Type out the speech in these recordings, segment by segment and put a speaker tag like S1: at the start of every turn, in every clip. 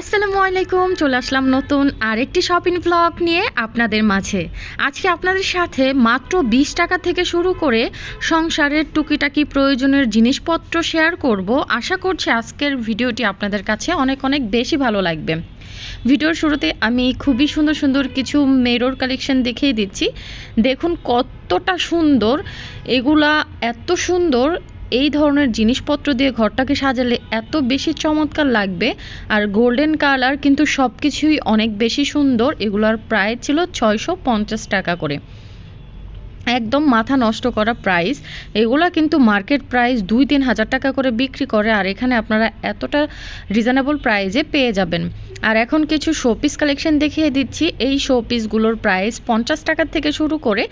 S1: আসসালামু আলাইকুম, চলে আসলাম নতুন আরেকটি শপিং ব্লগ নিয়ে আপনাদের মাঝে। আজকে আপনাদের সাথে মাত্র বিশ টাকা থেকে শুরু করে সংসারের টুকিটাকি প্রয়োজনের জিনিসপত্র শেয়ার করব। আশা করছি আজকের ভিডিওটি আপনাদের কাছে অনেক অনেক বেশি ভালো লাগবে। ভিডিওর শুরুতে আমি খুবই সুন্দর সুন্দর কিছু মেরর কালেকশন দেখিয়ে দিচ্ছি। দেখুন কতটা সুন্দর, এগুলা এত সুন্দর এই ধরনের জিনিসপত্র দিয়ে ঘরটাকে সাজালে এত বেশি চমৎকার লাগবে। আর গোল্ডেন কালার কিন্তু সব কিছুই অনেক বেশি সুন্দর। এগুলোর প্রায় ছিল ছয়শো পঞ্চাশ টাকা করে। একদম মাথা নষ্ট করা প্রাইস এগুলা কিন্তু মার্কেট প্রাইস দুই, তিন হাজার টাকা করে বিক্রি করে, আর এখানে আপনারা এতটা রিজনেবল প্রাইজে পেয়ে যাবেন। আর এখন কিছু শোপিস কালেকশন দেখিয়ে দিচ্ছি। এই শোপিসগুলোর প্রাইস পঞ্চাশ টাকা থেকে শুরু করে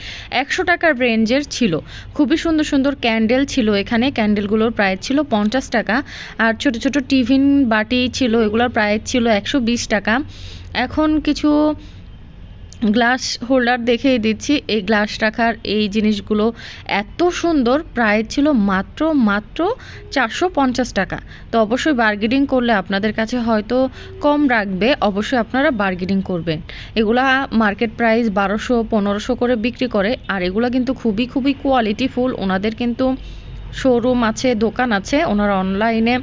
S1: একশো টাকার রেঞ্জের ছিল। খুবই সুন্দর সুন্দর ক্যান্ডেল ছিল এখানে। ক্যান্ডেলগুলোর প্রাইস ছিল পঞ্চাশ টাকা। আর ছোট ছোট টিফিন বাটি ছিল, এগুলোর প্রাইস ছিল একশো বিশ টাকা। এখন কিছু গ্লাস হোল্ডার দেখিয়ে দিচ্ছি। এই গ্লাস রাখার এই জিনিসগুলো এত সুন্দর, প্রাইস ছিল মাত্র মাত্র চারশো পঞ্চাশ টাকা। তো অবশ্যই বার্গেনিং করলে আপনাদের কাছে হয়তো কম রাখবে, অবশ্যই আপনারা বার্গেনিং করবেন। এগুলা মার্কেট প্রাইস বারোশো, পনেরোশো করে বিক্রি করে, আর এগুলো কিন্তু খুবই খুবই কোয়ালিটিফুল ওনাদের কিন্তু শোরুম আছে, দোকান আছে, ওনারা অনলাইনে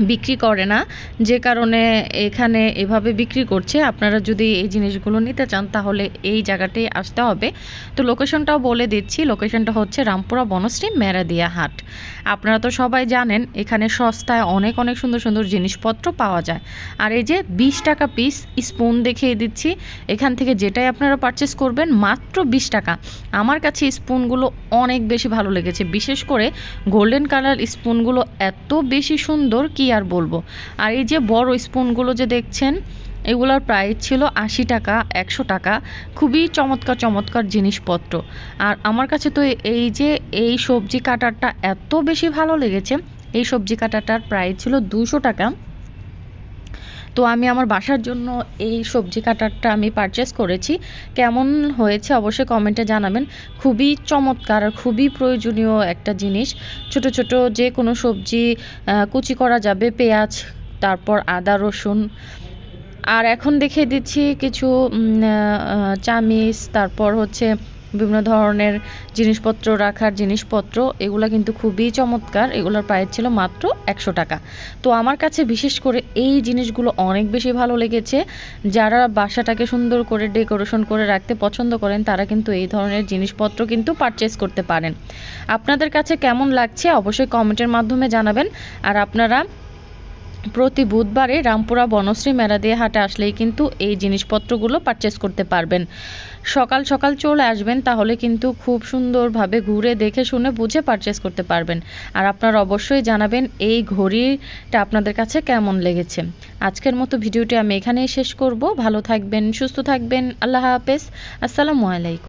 S1: বিক্রি করে না। যে কারণে এখানে এভাবে বিক্রি করছে। আপনারা যদি এই জিনিসগুলো নিতে চান, তাহলে এই জায়গাটায় আসতে হবে। তো লোকেশনটাও বলে দিচ্ছি। লোকেশনটা হচ্ছে রামপুরা বনশ্রী মেরাদিয়া হাট। আপনারা তো সবাই জানেন, এখানে সস্তায় অনেক অনেক সুন্দর সুন্দর জিনিসপত্র পাওয়া যায়। আর এই যে বিশ টাকা পিস স্পুন দেখিয়ে দিচ্ছি। এখান থেকে যেটাই আপনারা পারচেস করবেন, মাত্র বিশ টাকা। আমার কাছে স্পুনগুলো অনেক বেশি ভালো লেগেছে। বিশেষ করে গোল্ডেন কালার স্পুনগুলো এত বেশি সুন্দর আর বলব? আর এই যে বড় স্পুনগুলো যে দেখছেন, এগুলোর প্রাইস ছিল আশি টাকা, একশো টাকা। খুবই চমৎকার চমৎকার জিনিসপত্র। আর আমার কাছে তো এই যে এই সবজি কাটারটা এত বেশি ভালো লেগেছে, এই সবজি কাটাটার প্রাইস ছিল দুশো টাকা। তো আমি আমার বাসার জন্য এই সবজি কাটারটা আমি পারচেস করেছি। কেমন হয়েছে অবশ্যই কমেন্টে জানাবেন। খুবই চমৎকার আর খুবই প্রয়োজনীয় একটা জিনিস। ছোট ছোট যে কোনো সবজি কুচি করা যাবে, পেঁয়াজ, তারপর আদা, রসুন। আর এখন দেখিয়ে দিচ্ছি কিছু চামিচ, তারপর হচ্ছে বিভিন্ন ধরনের জিনিসপত্র রাখার জিনিসপত্র, এগুলো কিন্তু খুবই চমৎকার। এগুলোর প্রাইস ছিল মাত্র একশো টাকা। তো আমার কাছে বিশেষ করে এই জিনিসগুলো অনেক বেশি ভালো লেগেছে। যারা বাসাটাকে সুন্দর করে ডেকোরেশন করে রাখতে পছন্দ করেন, তারা কিন্তু এই ধরনের জিনিসপত্র কিন্তু পারচেস করতে পারেন। আপনাদের কাছে কেমন লাগছে অবশ্যই কমেন্টের মাধ্যমে জানাবেন। আর আপনারা প্রতি বুধবারে রামপুরা বনশ্রী মেলা দিয়ে হাটে আসলেই কিন্তু এই জিনিসপত্রগুলো পারচেস করতে পারবেন। সকাল সকাল চলে আসবেন, তাহলে কিন্তু খুব সুন্দরভাবে ঘুরে দেখে শুনে বুঝে পারচেস করতে পারবেন। আর আপনারা অবশ্যই জানাবেন এই ঘড়িটা আপনাদের কাছে কেমন লেগেছে। আজকের মতো ভিডিওটি আমি এখানেই শেষ করব। ভালো থাকবেন, সুস্থ থাকবেন। আল্লাহ হাফেজ। আসসালামু আলাইকুম।